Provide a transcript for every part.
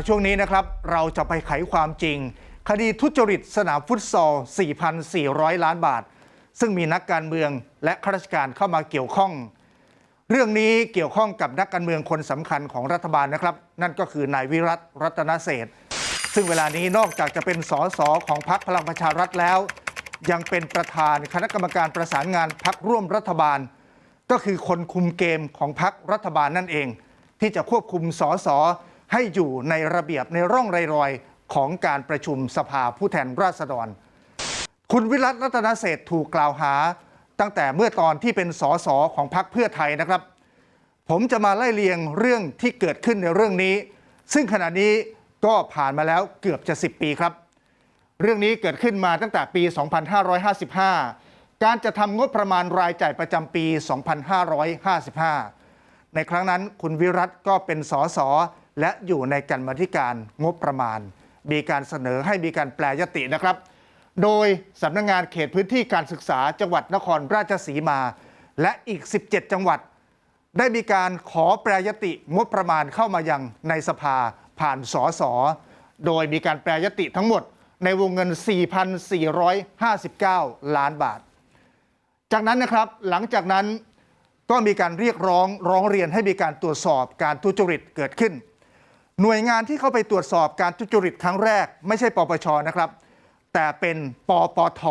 มาช่วงนี้นะครับ เราจะไปไขความจริง คดีทุจริตสนามฟุตซอล 4,400 ล้านบาท ซึ่งมีนักการเมืองและข้าราชการเข้ามาเกี่ยวข้อง เรื่องนี้เกี่ยวข้องกับนักการเมืองคนสำคัญของรัฐบาลนะครับ นั่นก็คือนายวิรัตรัตนเศษซึ่งเวลานี้นอกจากจะเป็นสสของพรรคพลังประชารัฐแล้ว ยังเป็นประธานคณะกรรมการประสานงานพรรคร่วมรัฐบาล ก็คือคนคุมเกมของพรรครัฐบาลนั่นเอง ที่จะควบคุมสส ให้อยู่ในระเบียบในร่องรอยของการประชุมสภาผู้แทนราษฎร คุณวิรัตรัตนเศษถูกกล่าวหา ตั้งแต่เมื่อตอนที่เป็นสสของพรรคเพื่อไทยนะครับ ผมจะมาไล่เลียงเรื่องที่เกิดขึ้นในเรื่องนี้ ซึ่งขณะนี้ก็ผ่านมาแล้วเกือบจะ 10 ปีครับ เรื่องนี้เกิดขึ้นมาตั้งแต่ปี 2555 การจะทำงบประมาณรายจ่ายประจำปี 2555 ในครั้งนั้นคุณวิรัตก็เป็นสส และอยู่ในกรรมธิการงบประมาณ มีการเสนอให้มีการแปลยตินะครับ โดยสำนักงงานเขตพื้นที่การศึกษาจังหวัดนครราชสีมา และอีก 17 จังหวัด ได้มีการขอแปรยติงบประมาณเข้ามายังในสภาผ่านสอสอโดยมีการแปรยติทั้งหมดในวงเงิน 4,459 ล้านบาท จากนั้นนะครับหลังจากนั้นก็มีการเรียกร้องร้องเรียนให้มีการตรวจสอบการทุจริตเกิดขึ้น หน่วยงานที่เข้าไปตรวจสอบการทุจริตครั้งแรก ไม่ใช่ปปชนะครับ แต่เป็นปปท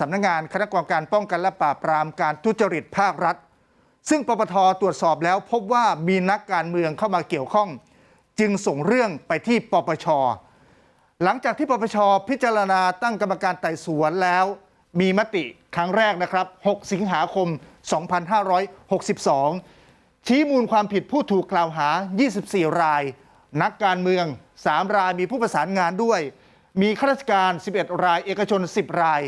สำนักงานคณะกรรมการป้องกันและปราบปรามการทุจริตภาครัฐ ซึ่งปปทตรวจสอบแล้วพบว่ามีนักการเมืองเข้ามาเกี่ยวข้อง จึงส่งเรื่องไปที่ปปช หลังจากที่ปปชพิจารณาตั้งกรรมการไต่สวนแล้ว มีมติครั้งแรกนะครับ 6 สิงหาคม 2562 ชี้มูลความผิดผู้ถูกกล่าวหา 24 ราย นักการเมือง 3 รายมีผู้ประสานงานด้วย มีข้าราชการ 11 ราย เอกชน 10 ราย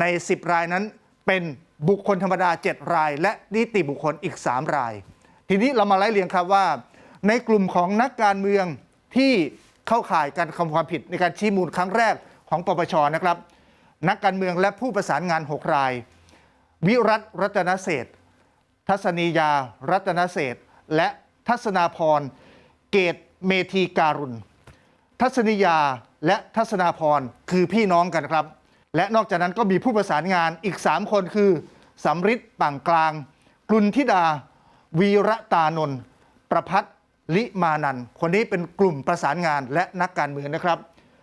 ใน 10 รายนั้นเป็นบุคคลธรรมดา 7 ราย และนิติบุคคลอีก 3 ราย ทีนี้เรามาไล่เรียงครับว่า ในกลุ่มของนักการเมืองที่เข้าข่ายการทำความผิดในการชี้มูลครั้งแรกของปปชนะครับ นักการเมืองและผู้ประสานงาน 6 ราย วิรัตรัตนเศษทัศนียา รัตนเศษและทัศนาพรเกตเมธีการุณ ทัศนียาและทัศนาพรคือพี่น้องกันครับ และนอกจากนั้นก็มีผู้ประสานงานอีก 3 คนคือสำริดป่างกลาง กลุนธิดา วีระตานนท์ประพัฒลิมานัน คนนี้เป็นกลุ่มประสานงานและนักการเมืองนะครับ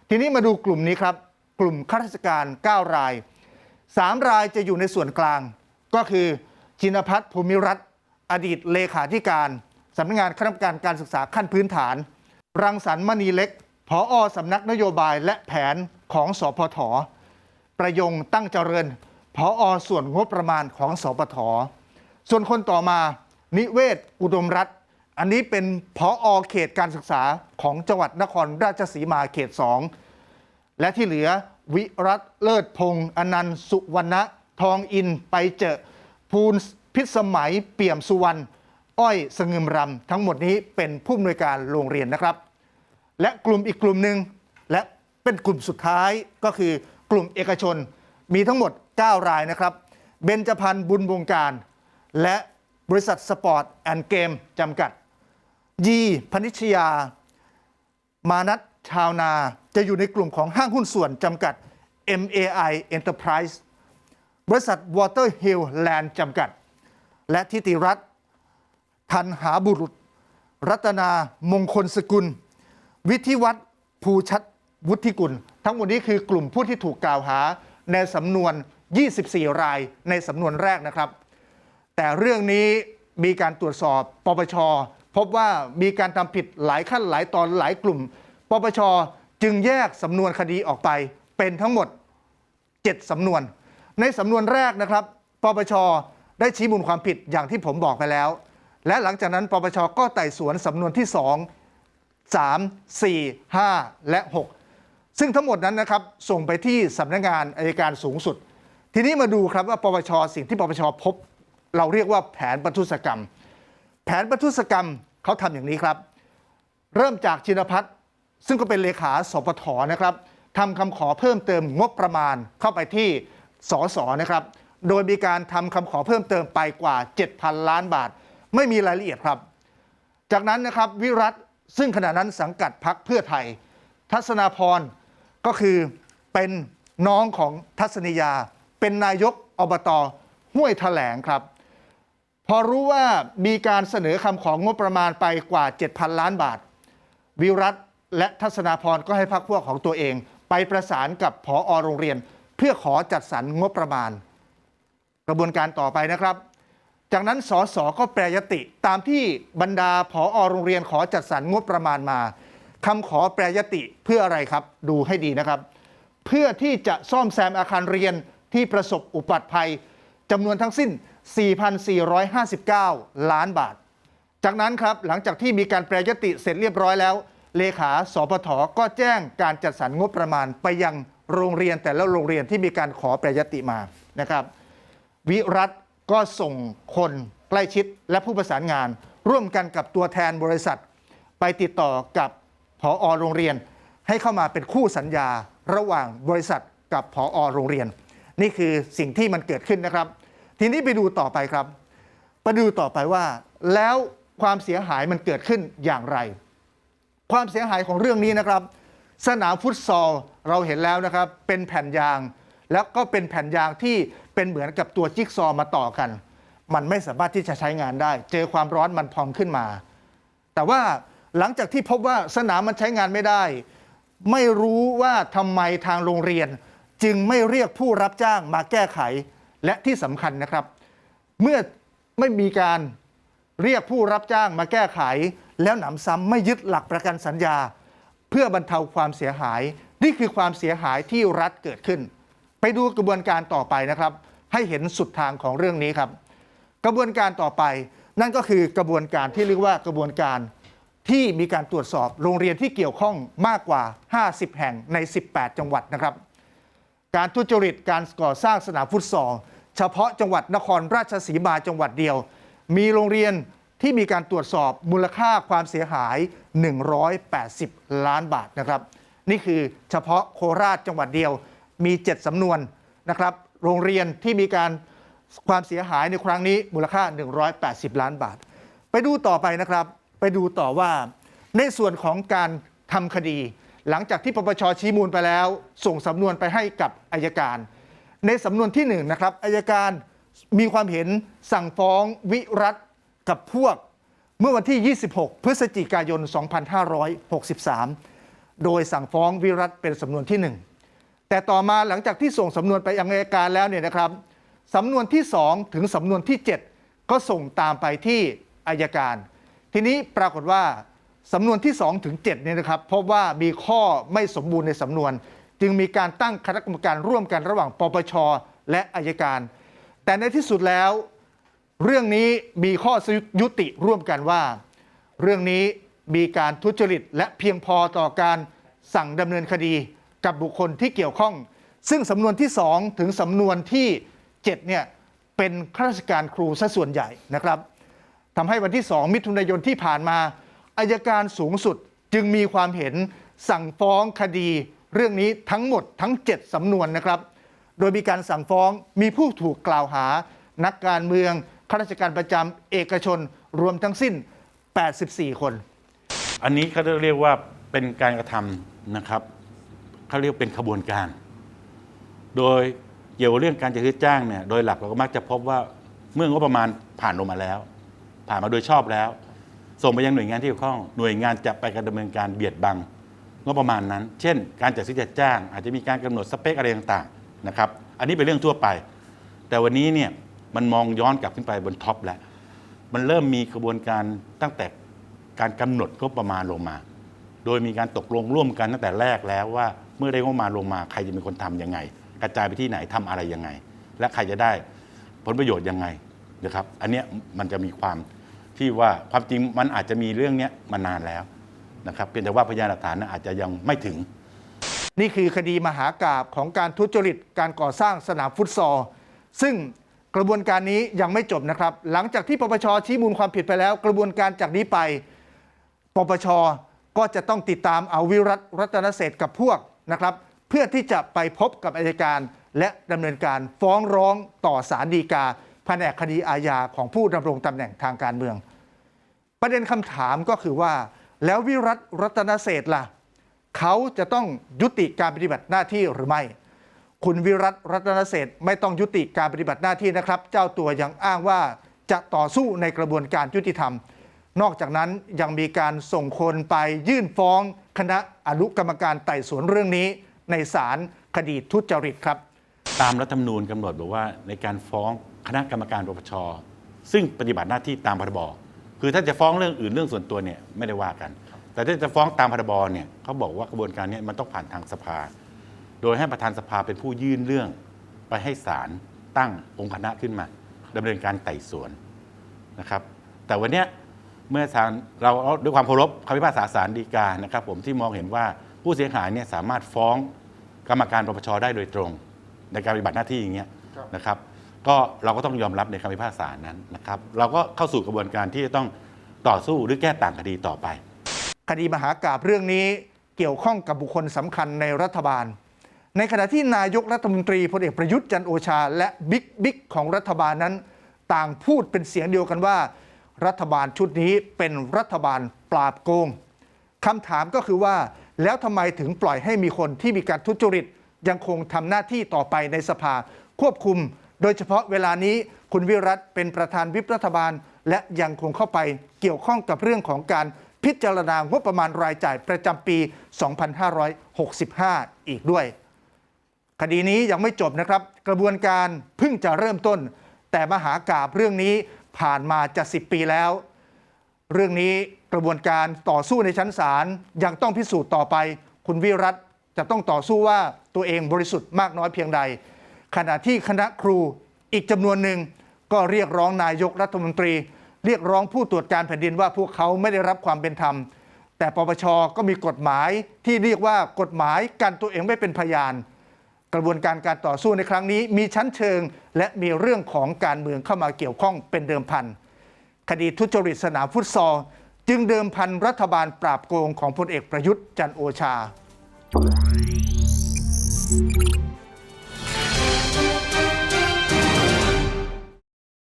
ทีนี้มาดูกลุ่มนี้ครับ กลุ่มข้าราชการ 9 ราย 3 รายจะอยู่ในส่วนกลาง ก็คือจินพัฒน์ภูมิรัตน์อดีตเลขาธิการ สำนักงานคณะกรรมการการศึกษาขั้นพื้นฐาน รังสรรค์มณีเล็กผออสำนักนโยบายและแผนของสพทประยงตั้งเจริญผออส่วนงบประมาณของสปทส่วนคนต่อมา นิเวศ อุดมรัตน์อันนี้เป็นผออเขตการศึกษาของจังหวัดนครราชสีมาเขต 2 และที่เหลือวิรัตเลิศพงศ์อนันต์สุวรรณะ ทองอินไปเจอ ภูลพิสมัยเปี่ยมสุวรรณ อ้อยสงึมรำทั้งหมดนี้เป็นผู้อำนวยการโรงเรียนนะครับ และกลุ่มอีกกลุ่มหนึ่งและเป็นกลุ่มสุดท้ายก็คือกลุ่มเอกชนมีทั้งหมด 9 รายนะครับเบญจพันธ์บุญวงการ และบริษัทสปอร์ตแอนด์เกมจำกัด ยีพนิชยา มานัทชาวนาจะอยู่ในกลุ่มของห้างหุ้นส่วนจำกัด MAI Enterprise บริษัท Water Hill Land จำกัด และทิติรัตน์ ทันหาบุรุษ รัตนามงคลสกุล วิทิวัฒน์ภูชัดวุฒิกุล ทั้งหมดนี้คือกลุ่มผู้ที่ถูกกล่าวหาในสำนวน 24 รายในสำนวนแรกนะครับ แต่เรื่องนี้มีการตรวจสอบปปชพบว่ามีการทำผิดหลายขั้นหลายตอนหลายกลุ่ม ปปชจึงแยกสำนวนคดีออกไปเป็นทั้งหมด 7 สำนวน ในสำนวนแรกนะครับ ปปชได้ชี้มูลความผิดอย่างที่ผมบอกไปแล้ว และหลังจากนั้นปปชก็ไต่สวนสำนวนที่ 2 3 4 5 และ 6 ซึ่งทั้งหมดนั้นนะครับส่งไปที่สำนักงานอายการสูงสุด ทีนี้มาดูครับว่าปปชสิ่งที่ปปชพบ เราเรียกว่าแผนประทุษกรรม แผนประทุษกรรมเขาทำอย่างนี้ครับ เริ่มจากชินพัฒน์ซึ่งก็เป็นเลขาสปทนะครับทำคำขอเพิ่มเติมงบประมาณเข้าไปที่สสนะครับ โดยมีการทำคำขอเพิ่มเติมไปกว่า 7,000 ล้านบาท ไม่มีรายละเอียดครับ จากนั้นนะครับวิรัตซึ่งขณะนั้นสังกัดพักเพื่อไทย ทัศนาพรก็คือเป็นน้องของทัศนียา เป็นนายกอบตห้วยแถลงครับ พอรู้ว่ามีการเสนอคำของงบประมาณไปกว่า 7,000 ล้านบาท วิรัตและทัศนาพรก็ให้พักพวกของตัวเอง ไปประสานกับผออโรงเรียน เพื่อขอจัดสรรงบประมาณ กระบวนการต่อไปนะครับ จากนั้นสสก็แปรยติตามที่บรรดาผอโรงเรียนขอจัดสรรงบประมาณมาคำขอแปรยติเพื่ออะไรครับ ดูให้ดีนะครับ เพื่อที่จะซ่อมแซมอาคารเรียนที่ประสบอุบัติภัยจำนวนทั้งสิ้น 4,459 ล้านบาท จากนั้นครับหลังจากที่มีการแปรยติเสร็จเรียบร้อยแล้ว เลขาสปทก็แจ้งการจัดสรรงบประมาณไปยังโรงเรียนแต่ละโรงเรียนที่มีการขอแปรยติมานะครับ วิรัต ก็ส่งคนใกล้ชิดและผู้ประสานงาน ร่วมกันกับตัวแทนบริษัท ไปติดต่อกับผออโรงเรียน ให้เข้ามาเป็นคู่สัญญาระหว่างบริษัทกับผออโรงเรียน นี่คือสิ่งที่มันเกิดขึ้นนะครับ ทีนี้ไปดูต่อไปครับไปดูต่อไปว่า แล้วความเสียหายมันเกิดขึ้นอย่างไร ความเสียหายของเรื่องนี้นะครับ สนามฟุตซอลเราเห็นแล้วนะครับ เป็นแผ่นยาง แล้วก็เป็นแผ่นยางที่เป็นเหมือนกับตัวจิ๊กซอว์มาต่อกัน มันไม่สามารถที่จะใช้งานได้ เจอความร้อนมันพองขึ้นมา แต่ว่าหลังจากที่พบว่าสนามมันใช้งานไม่ได้ ไม่รู้ว่าทำไมทางโรงเรียน จึงไม่เรียกผู้รับจ้างมาแก้ไข และที่สำคัญนะครับ เมื่อไม่มีการเรียกผู้รับจ้างมาแก้ไข แล้วหนำซ้ำไม่ยึดหลักประกันสัญญา เพื่อบรรเทาความเสียหาย นี่คือความเสียหายที่รัฐเกิดขึ้น ไปดูกระบวนการต่อไปนะครับ ให้เห็นสุดทางของเรื่องนี้ครับ กระบวนการต่อไป นั่นก็คือกระบวนการที่เรียกว่ากระบวนการที่มีการตรวจสอบโรงเรียนที่เกี่ยวข้องมากกว่า 50 แห่งใน 18 จังหวัดนะครับ การทุจริตการก่อสร้างสนามฟุตซอลเฉพาะจังหวัดนครราชสีมาจังหวัดเดียว มีโรงเรียนที่มีการตรวจสอบมูลค่าความเสียหาย 180 ล้านบาทนะครับ นี่คือเฉพาะโคราชจังหวัดเดียว มี 7 สำนวนนะครับ โรงเรียนที่มีการความเสียหายในครั้งนี้มูลค่า 180 ล้านบาท ไปดูต่อไปนะครับ ไปดูต่อว่า ในส่วนของการทำคดี หลังจากที่ปปชชี้มูลไปแล้ว ส่งสำนวนไปให้กับอายการ ในสำนวนที่1นะครับอายการมีความเห็นสั่งฟ้องวิรัตกับพวก เมื่อวันที่ 26 พฤศจิกายน 2563 โดยสั่งฟ้องวิรัตเป็นสำนวนที่ 1 แต่ต่อมาหลังจากที่ส่งสำนวนไปยังอัยการแล้วเนี่ยนะครับสำนวนที่ 2 ถึงสำนวนที่ 7 ก็ส่งตามไปที่อายการ ทีนี้ปรากฏว่าสำนวนที่ 2 ถึง7เนี่ยนะครับพบว่ามีข้อไม่สมบูรณ์ในสำนวน จึงมีการตั้งคณะกรรมการร่วมกันระหว่างปปช และอายการ แต่ในที่สุดแล้ว เรื่องนี้มีข้อยุติร่วมกันว่า เรื่องนี้มีการทุจริตและเพียงพอต่อการสั่งดำเนินคดี กับบุคคลที่เกี่ยวข้อง ซึ่งสำนวนที่ 2 ถึงสำนวนที่7เนี่ยเป็นข้าราชการครูซะส่วนใหญ่นะครับทำให้วันที่ 2 มิถุนายนที่ผ่านมาอายการสูงสุดจึงมีความเห็นสั่งฟ้องคดีเรื่องนี้ทั้งหมดทั้ง 7สำนวนนะครับ โดยมีการสั่งฟ้องมีผู้ถูกกล่าวหา นักการเมืองข้าราชการประจำเอกชนรวมทั้งสิ้น 84 คน อันนี้เขาเรียกว่าเป็นการกระทำนะครับ เขาเรียกเป็นขบวนการ โดยเกี่ยวกับเรื่องการจัดซื้อจ้างเนี่ยโดยหลักเราก็มักจะพบว่าเมื่องบประมาณผ่านลงมาแล้ว ผ่านมาโดยชอบแล้ว ส่งไปยังหน่วยงานที่เกี่ยวข้องหน่วยงานจะไปการดำเนินการเบียดบังงบประมาณนั้น เช่น การจัดซื้อจัดจ้าง อาจจะมีการกำหนดสเปคอะไรต่างๆนะครับ อันนี้เป็นเรื่องทั่วไป แต่วันนี้เนี่ยมันมองย้อนกลับขึ้นไปบนท็อปแล้ว มันเริ่มมีกระบวนการตั้งแต่การกำหนดงบประมาณลงมา โดยมีการตกลงร่วมกันตั้งแต่แรกแล้วว่า เมื่อได้งบประมาณลงมาใครจะเป็นคนทำยังไง กระจายไปที่ไหนทำอะไรยังไง และใครจะได้ผลประโยชน์ยังไงนะครับ อันเนี้ยมันจะมีความที่ว่าความจริงมันอาจจะมีเรื่องเนี้ยมานานแล้วนะครับเพียงแต่ว่าพยานหลักฐานน่ะอาจจะยังไม่ถึง นี่คือคดีมหากราบของการทุจริตการก่อสร้างสนามฟุตซอลซึ่งกระบวนการนี้ยังไม่จบนะครับ หลังจากที่ปปชชี้มูลความผิดไปแล้ว กระบวนการจากนี้ไป ปปชก็จะต้องติดตามเอาวิรัตรัตนเศษกับพวก นะครับเพื่อที่จะไปพบกับอายการ และดำเนินการฟ้องร้องต่อศาลฎีกาแผนกคดีอาญาของผู้ดำรงตำแหน่งทางการเมือง ประเด็นคำถามก็คือว่า แล้ววิรัตรัตนเศษล่ะ เขาจะต้องยุติการปฏิบัติหน้าที่หรือไม่ คุณวิรัตรัตนเศษไม่ต้องยุติการปฏิบัติหน้าที่นะครับ เจ้าตัวยังอ้างว่าจะต่อสู้ในกระบวนการยุติธรรม นอกจากนั้นยังมีการส่งคนไปยื่นฟ้องคณะ อนุกรรมการไต่สวนเรื่องนี้ ในศาลคดีทุจริตครับ ตามรัฐธรรมนูญกำหนดบอกว่าในการฟ้องคณะกรรมการปปชซึ่งปฏิบัติหน้าที่ตามพรบคือถ้าจะฟ้องเรื่องอื่นเรื่องส่วนตัวเนี่ยไม่ได้ว่ากัน แต่ถ้าจะฟ้องตามพรบเนี่ยเขาบอกว่ากระบวนการนี้มันต้องผ่านทางสภา โดยให้ประธานสภาเป็นผู้ยื่นเรื่องไปให้ศาลตั้งองค์คณะขึ้นมาดำเนินการไต่สวนนะครับ แต่วันเนี้ย เมื่อศาลเราเอาด้วยความเคารพคำพิพากษาศาลฎีกานะครับผมที่มองเห็นว่าผู้เสียหายเนี่ยสามารถฟ้องกรรมการปปชได้โดยตรง ในการปฏิบัติหน้าที่อย่างเงี้ยครับนะครับ ก็เราก็ต้องยอมรับในคำพิพากษานั้นนะครับ เราก็เข้าสู่กระบวนการที่จะต้องต่อสู้หรือแก้ต่างคดีต่อไป คดีมหากาบเรื่องนี้เกี่ยวข้องกับบุคคลสำคัญในรัฐบาล ในขณะที่นายกรัฐมนตรีพลเอกประยุทธ์จันทร์โอชา และบิ๊กบิ๊กของรัฐบาลนั้น ต่างพูดเป็นเสียงเดียวกันว่า รัฐบาลชุดนี้เป็นรัฐบาลปราบโกงคำถามก็คือว่า แล้วทำไมถึงปล่อยให้มีคนที่มีการทุจริต ยังคงทำหน้าที่ต่อไปในสภา ควบคุม โดยเฉพาะเวลานี้คุณวิรัตเป็นประธานวิปรัฐบาล และยังคงเข้าไปเกี่ยวข้องกับเรื่องของการพิจารณางบประมาณรายจ่ายประจำปี 2565 อีกด้วย คดีนี้ยังไม่จบนะครับ กระบวนการเพิ่งจะเริ่มต้น แต่มหากาบเรื่องนี้ ผ่านมาจะ 10 ปีแล้ว เรื่องนี้กระบวนการต่อสู้ในชั้นศาลยังต้องพิสูจน์ต่อไป คุณวิรัตจะต้องต่อสู้ว่าตัวเองบริสุทธิ์มากน้อยเพียงใด ขณะที่คณะครูอีกจำนวนหนึ่งก็เรียกร้องนายกรัฐมนตรี เรียกร้องผู้ตรวจการแผ่นดินว่าพวกเขาไม่ได้รับความเป็นธรรม แต่ปปชก็มีกฎหมายที่เรียกว่ากฎหมายกันตัวเองไม่เป็นพยาน กระบวนการการต่อสู้ในครั้งนี้ มีชั้นเชิง และมีเรื่องของการเมืองเข้ามาเกี่ยวข้องเป็นเดิมพันคดีทุจริตสนามฟุตซอล จึงเดิมพันรัฐบาลปราบโกงของพลเอกประยุทธ์จันโอชา